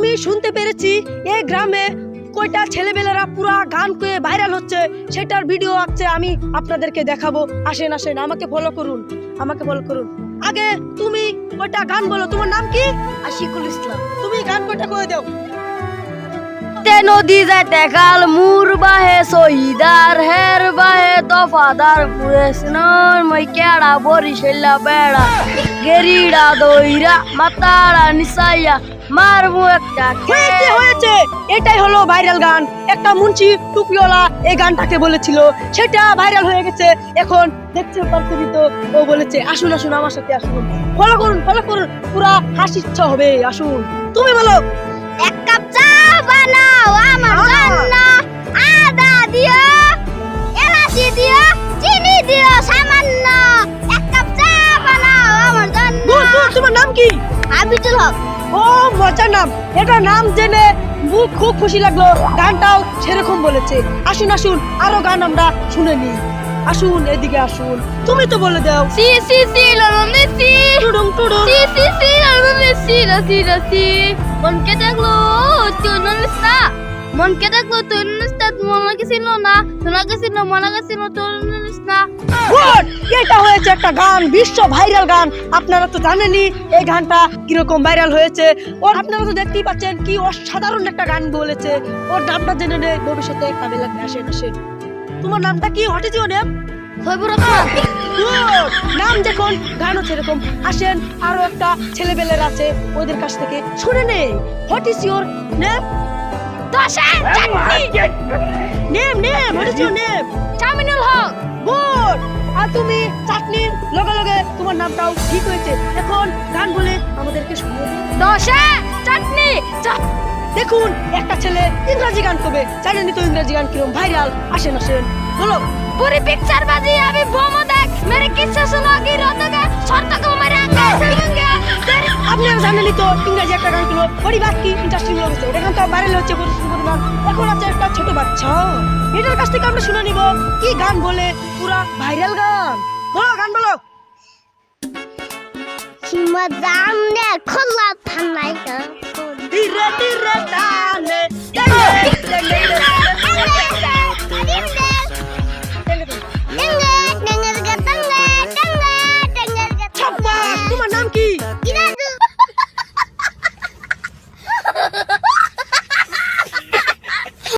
আমি শুনতে পেরেছি এই গ্রামে কয়টা ছেলেবেলেরা পুরা গান করে ভাইরাল হচ্ছে সেটার ভিডিও আসছে আমি আপনাদেরকে দেখাবো। আসেন আসেন আমাকে ফলো করুন আমাকে ফলো করুন। আগে তুমি কয়টা গান বলো তোমার নাম কি? আশিকুল ইসলাম। তুমি গান কয়টা করে দাও? তে নদী যাইতে কাল মুর বাহে সহিদার হের বাহে দফাদার পুরে স্নান মই কেড়া বরিশাল্লা বেড়া। গেরিড়া দইরা মাতারা নিসাইয়া মারবো একটা হয়েছে হয়েছে। এটাই হলো ভাইরাল গান। একটা মুন্সি টুপিওয়ালা এই গানটাকে বলেছিল। সেটা ভাইরাল হয়ে গেছে। এখন দেখছে তো ও বলেছে আসুন আসুন আমার সাথে আসুন। ফলো করুন ফলো করুন। পুরা হাসিচ্ছা হবে আসুন। তুমি বলো নাম কি? আবিদুল হক। ও মজার নাম। এটা নাম জেনে মুখ খুব খুশি লাগল। গানটাও সেরকম বলেছে। আসুন আসুন আরও গান আমরা শুনে নিই। আসুন এদিকে আসুন। তুমি তো বলে দাও। সি সি সি ললনে সি। টুডুম টুডুম। সি সি সি ললনে সি রাসি রাসি মনকে দেখল তুই নলিস্তা মনকে দেখল তুই নলিস্তা মনে গেছিল না শোনা গেছিল মনে গেছিল তুই নলিস্তা গুড এটা হয়েছে একটা গান বিশ্ব ভাইরাল গান আপনারা তো জানেনই এই গানটা কীরকম ভাইরাল হয়েছে ওর আপনারা তো দেখতেই পাচ্ছেন কি অসাধারণ একটা গান বলেছে ওর নামটা জেনে নে ভবিষ্যতে কাবিলাতে আসেন আসেন তোমার নামটা কি ইজ ইউর নেম রহমান নাম দেখুন গানও সেরকম আসেন আরও একটা ছেলেবেলের আছে ওদের কাছ থেকে শুনে নে হোয়াট ইজ ইউর নেম দশের চাটনি। Name name name. হক। গুড। আর তুমি চাটনি লগে লগে তোমার নামটাও ঠিক হয়েছে। এখন গান বলে আমাদেরকে চাটনি। দেখুন একটা ছেলে ইংরাজি গান কবে জানেনি তো ইংরাজি গান কিরম ভাইরাল? আসেন আসেন। বলো। পুরি পিকচার বাজি আমি বোমো দেখ। মেরে কিচ্ছা সুনো কি রতকে শর্ত জানেনই তো ইংরাজি একটা গান কিলো পরিবার কি ইন্টারেস্টিং হচ্ছে ওটা তো বাইরে হচ্ছে পরিমাণ এখন আছে একটা ছোট বাচ্চা। এটার কাছ থেকে আমরা শুনে নিব, কি গান বলে পুরা ভাইরাল গান? বলো গান বলো। madam ne kolla